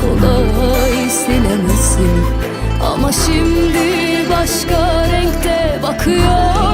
kolay silemezsin Ama şimdi başka renkte bakıyor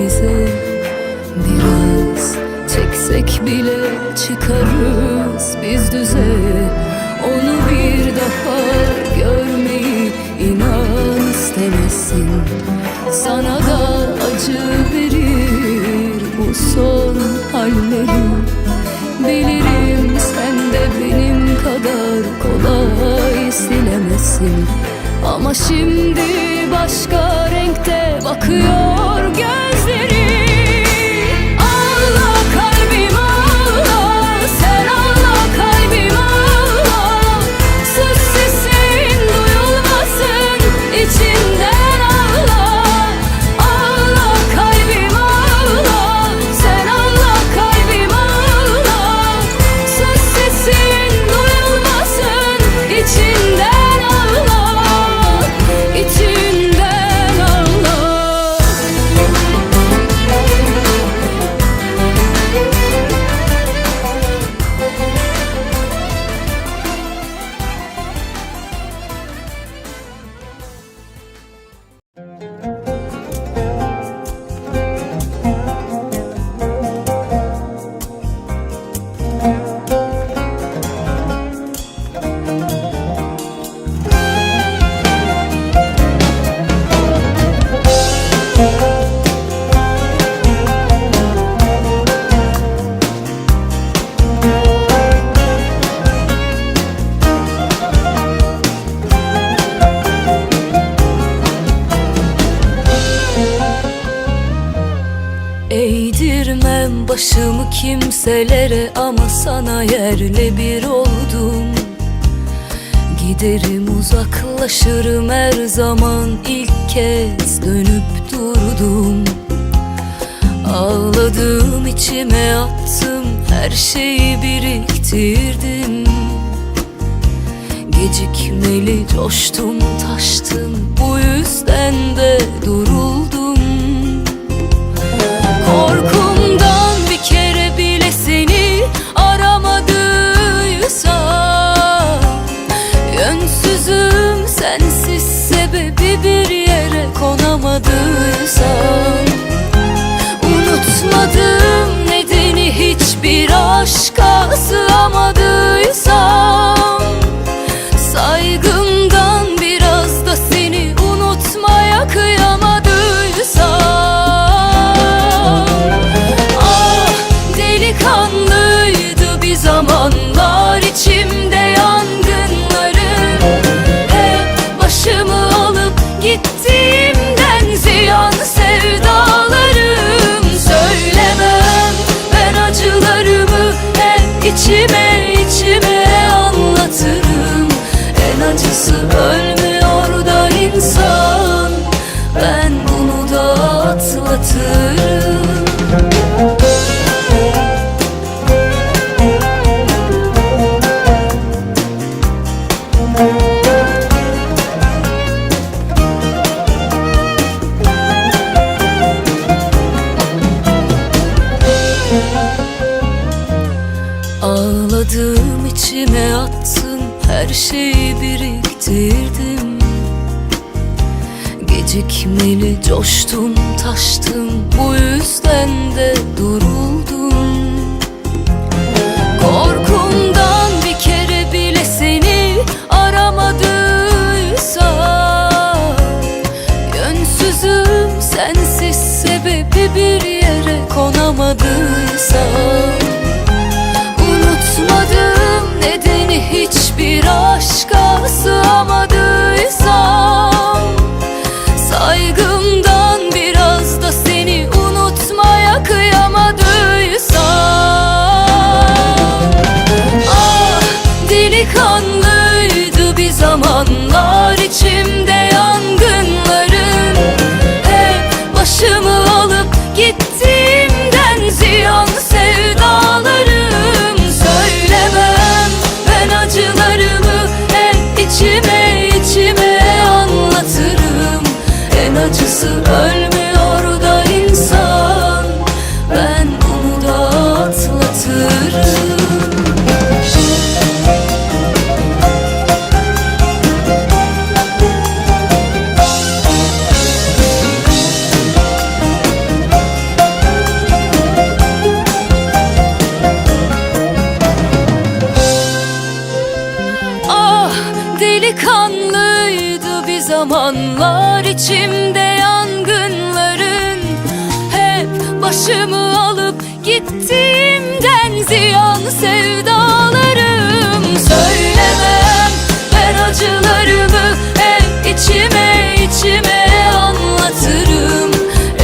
bize Biraz çeksek bile çıkarız biz düze. Onu bir daha görmeyi inan istemezsin. Sana da acı verir bu son hallerim. Bilirim sen de benim kadar kolay silemezsin. Ama şimdi başka renkte bakıyor gözlerim city Yerle bir oldum. Giderim uzaklaşırım her zaman ilk kez dönüp durdum. Ağladım içime attım her şeyi biriktirdim. Gecikmeli coştum taştım bu yüzden de duruldum. Korkumdan İçime içime anlatırım. En acısı ölmüyor da insan. Ben bunu da atlatırım. Ekmeli coştum taştım bu yüzden de duruldum. Korkumdan bir kere bile seni aramadıysa Yönsüzüm sensiz sebebi bir yere konamadıysa içimde yangınların Hep başımı alıp gittiğimden ziyan sevdalarım. Söylemem ben acılarımı hep içime içime anlatırım.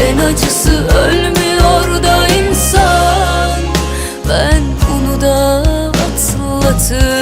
En acısı ölmüyor da insan. Ben bunu da atlatırım.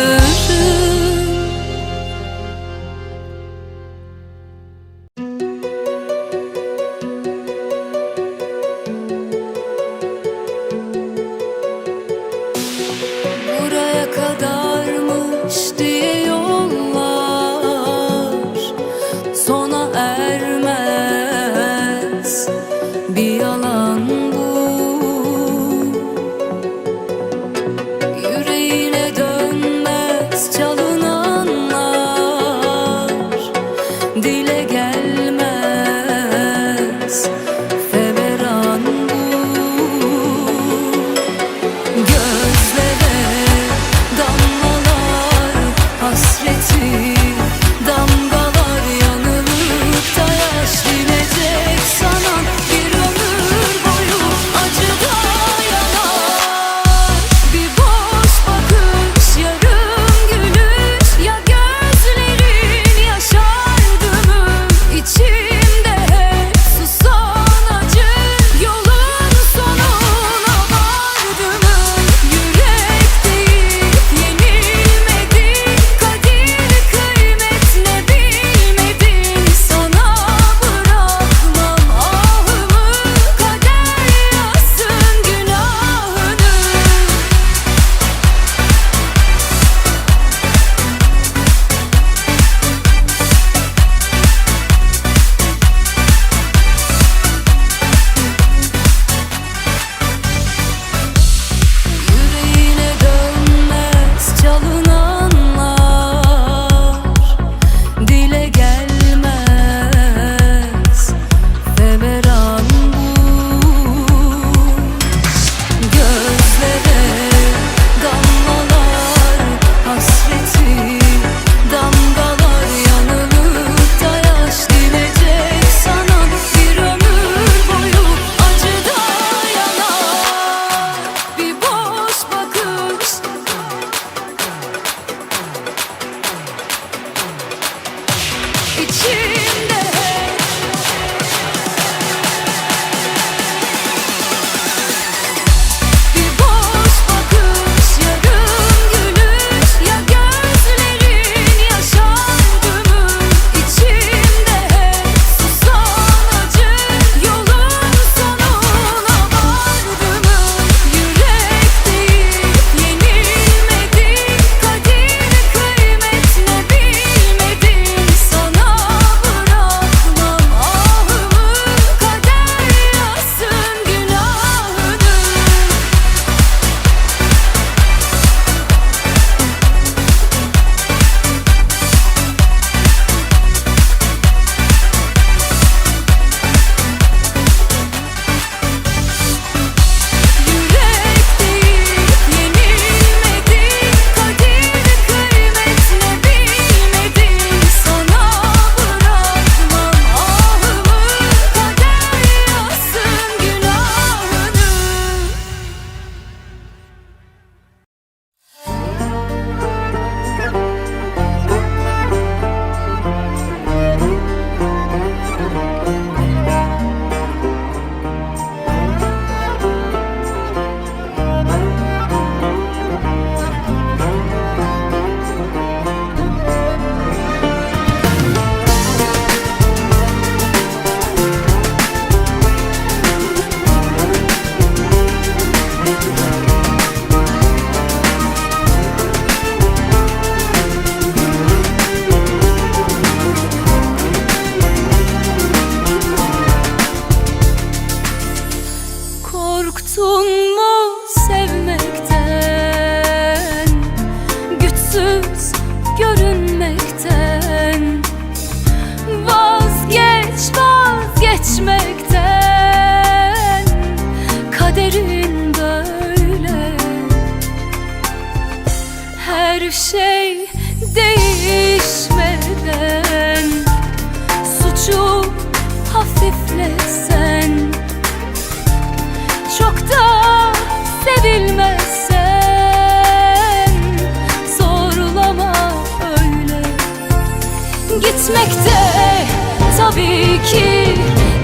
Tabii ki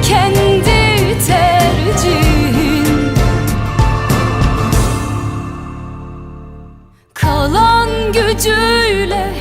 kendi tercihin Kalan gücüyle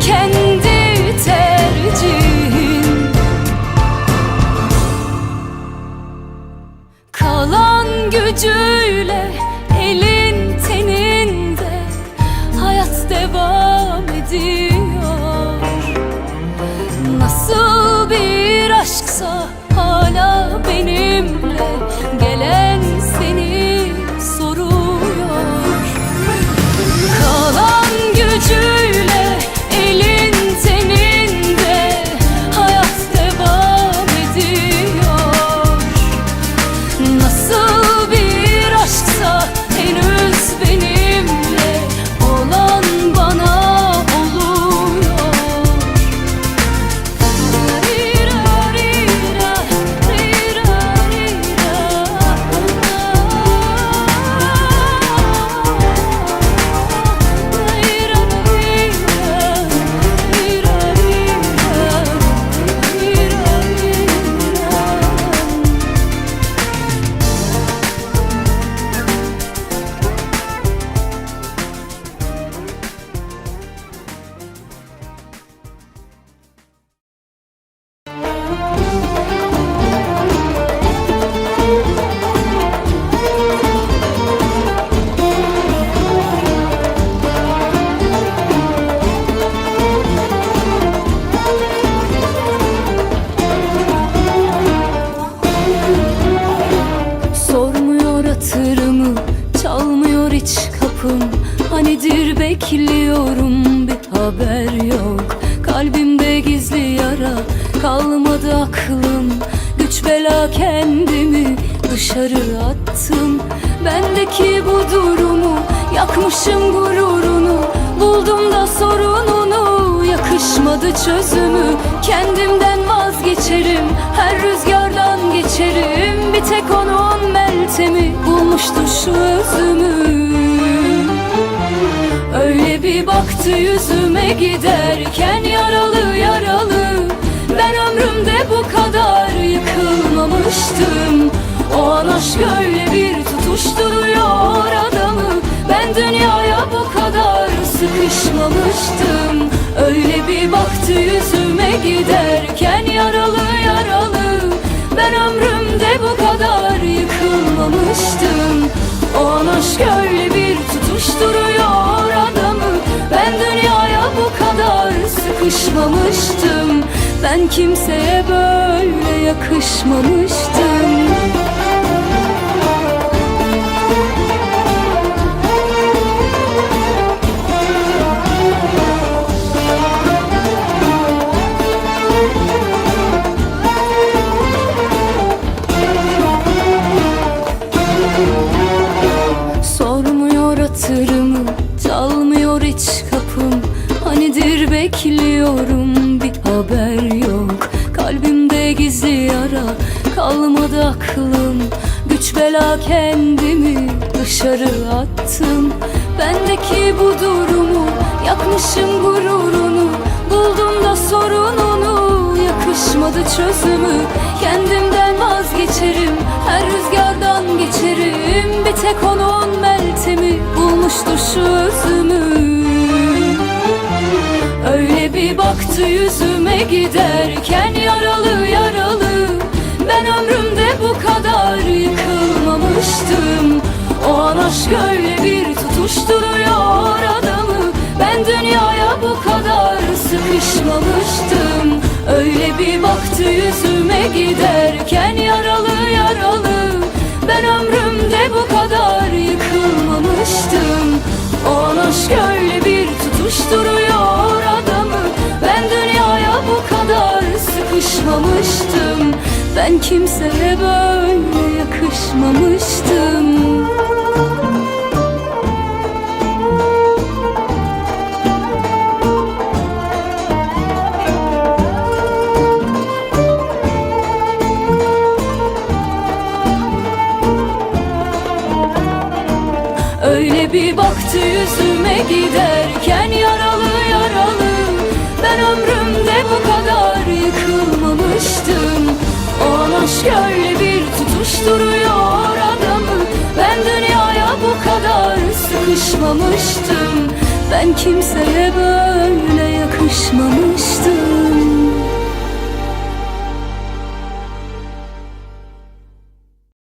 kendi tercihin. Kalan gücüyle Yakışmadı çözümü Kendimden vazgeçerim. Her rüzgardan geçerim. Bir tek onun meltemi Bulmuştur şu özümü. Öyle bir baktı yüzüme giderken Yaralı yaralı. Ben ömrümde bu kadar yıkılmamıştım. O an aşk öyle bir tutuşturuyor adamı. Ben dünyaya bu kadar sıkışmamıştım Öyle bir baktı yüzüme giderken Yaralı yaralı. Ben ömrümde bu kadar yıkılmamıştım. O an aşk öyle bir tutuşturuyor adamı. Ben dünyaya bu kadar sıkışmamıştım. Ben kimseye böyle yakışmamıştım bekliyorum bir haber yok. Kalbimde gizli yara kalmadı aklım. Güç bela kendimi dışarı attım. Bendeki bu durumu yakmışım gururunu. Buldum da sorununu yakışmadı çözümü. Kendimden vazgeçerim her rüzgardan geçerim. Bir tek onun meltemi bulmuştur şu özümü Öyle bir baktı yüzüme giderken yaralı yaralı. Ben ömrümde bu kadar yıkılmamıştım. O an aşk öyle bir tutuşturuyor adamı. Ben dünyaya bu kadar sıkışmamıştım. Öyle bir baktı yüzüme giderken yaralı yaralı. Ben ömrümde bu kadar yıkılmamıştım. O an aşk öyle bir tutuşturuyor sıkışmamıştım Ben kimseye böyle yakışmamıştım. Öyle bir baktı yüzüme giderken yaralı öyle bir tutuşturuyor adamı? Ben dünyaya bu kadar sıkışmamıştım. Ben kimseye böyle yakışmamıştım